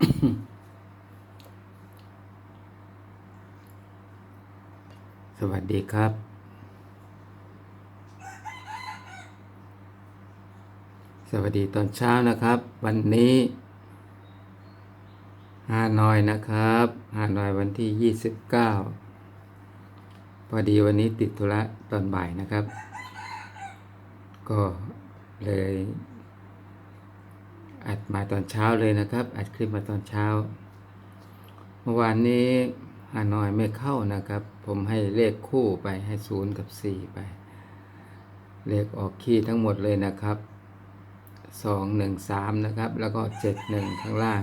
สวัสดีครับ สวัสดีตอนเช้านะครับ วันนี้ฮานอยนะครับฮานอยวันที่ 29 พอดีวันนี้ติดธุระตอนบ่ายนะครับ ก็เลย อัดมาตอนเช้าเลยนะครับ อัดคลิปมาตอนเช้า เมื่อวานนี้ฮานอยไม่เข้านะครับ ผมให้เลขคู่ไปให้ศูนย์กับสี่ไป เลขออกขี้ทั้งหมดเลยนะครับสองหนึ่งสามนะครับ แล้วก็เจ็ดหนึ่งข้างล่าง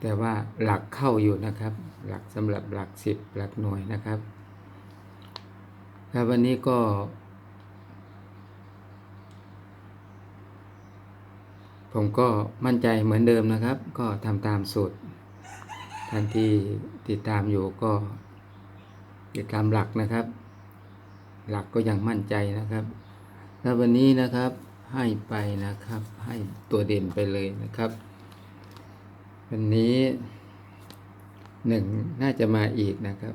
แต่ว่าหลักเข้าอยู่นะครับ หลักสำหรับหลักสิบหลักหน่วยนะครับ ครับวันนี้ก็ ผมก็มั่นใจเหมือนเดิมนะครับ ก็ทำตามสูตรท่านที่ติดตามอยู่ก็ติดตามหลักนะครับ หลักก็ยังมั่นใจนะครับแล้ววันนี้นะครับให้ไปนะครับ ให้ตัวเด่นไปเลยนะครับ วันนี้หนึ่งน่าจะมาอีกนะครับ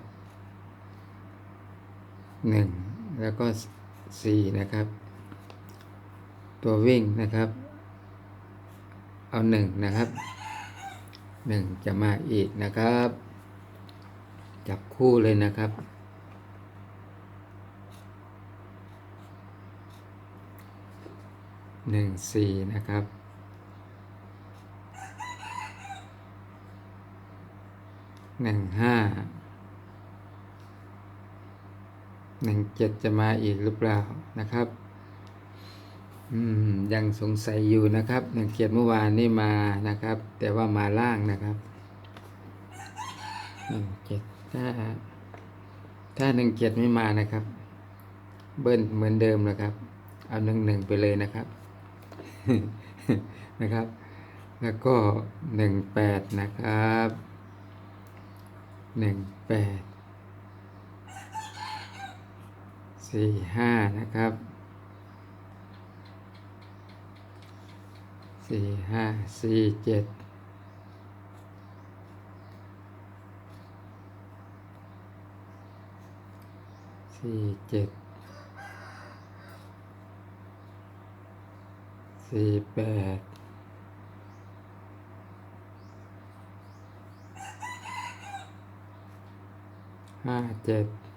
หนึ่งแล้วก็สี่นะครับ ตัววิ่งนะครับ เอาหนึ่งนะครับหนึ่งจะมาอีกนะครับ จับคู่เลยนะครับ หนึ่งสี่นะครับ หนึ่งห้า หนึ่งเจ็ดจะมาอีกหรือเปล่านะครับ อืมยังสงสัยอยู่นะครับหนึ่งเจ็ดเมื่อวานนี่มานะครับ แต่ว่ามาล่างนะครับหนึ่งเจ็ดถ้า ถ้าหนึ่งเจ็ดไม่มานะครับ เบิ้ลเหมือนเดิมนะครับ เอาหนึ่งหนึ่งไปเลยนะครับนะครับ แล้วก็หนึ่งแปดนะครับหนึ่งแปดสี่ห้านะครับ สี่ห้าสี่เจ็ดสี่เจ็ดสี่แปดห้าเจ็ด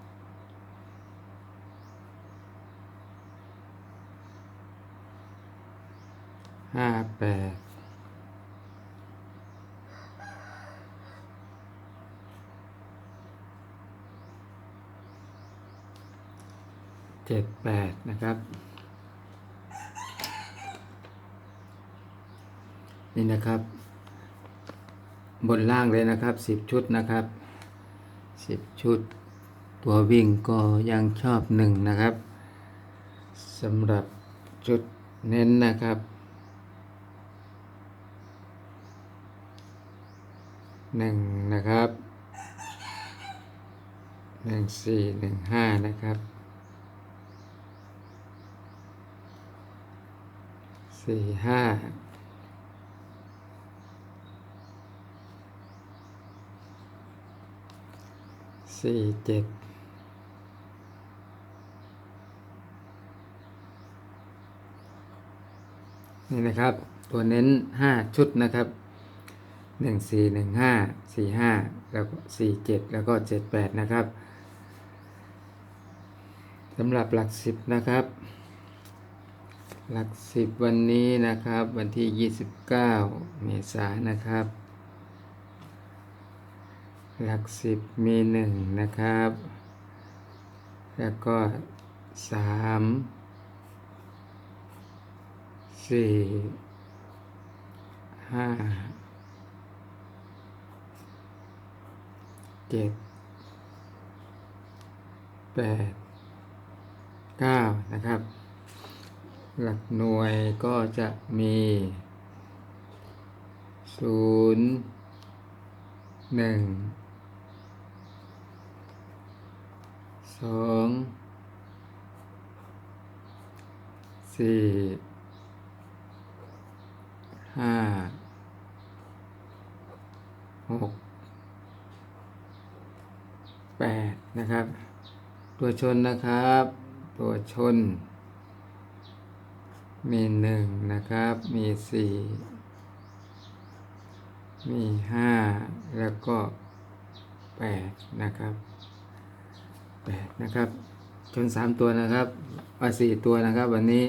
ห้าแปดเจ็ดแปดนะครับ นี่นะครับ บนล่างเลยนะครับสิบชุดนะครับสิบชุด ตัววิ่งก็ยังชอบหนึ่งนะครับสำหรับชุดเน้นนะครับ หนึ่งนะครับหนึ่งสี่หนึ่งห้านะครับสี่ห้าสี่เจ็ดนี่นะครับ ตัวเน้นห้าชุดนะครับ หนึ่งสี่หนึ่งห้าสี่ห้าแล้วก็สี่เจ็ดแล้วก็เจ็ดแปดนะครับสำหรับหลักสิบนะครับ หลักสิบวันนี้นะครับ วันที่ยี่สิบเก้าเมษายนนะครับ หลักสิบมีหนึ่งนะครับ แล้วก็สามสี่ห้า เจ็ดแปดเก้านะครับ หลักหน่วยก็จะมีศูนย์หนึ่งสองสี่ห้าหก แปดนะครับ ตัวชนนะครับ ตัวชน มีหนึ่งนะครับ มีสี่มีห้าแล้วก็แปดนะครับแปดนะครับ ชนสามตัวนะครับเอาสี่ตัวนะครับ วันนี้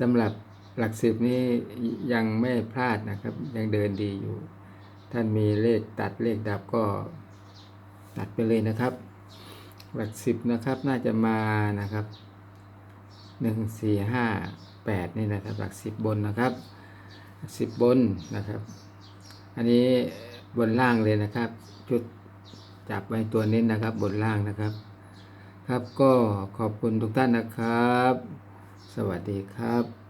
สำหรับหลักสิบนี้ยังไม่พลาดนะครับ ยังเดินดีอยู่ ท่านมีเลขตัดเลขดับก็ ตัดไปเลยนะครับ หลักสิบนะครับน่าจะมานะครับหนึ่งสี่ห้าแปดนี่นะครับ หลักสิบบนนะครับสิบบนนะครับ อันนี้บนล่างเลยนะครับ จุดจับไว้ตัวนี้นะครับ บนล่างนะครับ ครับก็ขอบคุณทุกท่านนะครับ สวัสดีครับ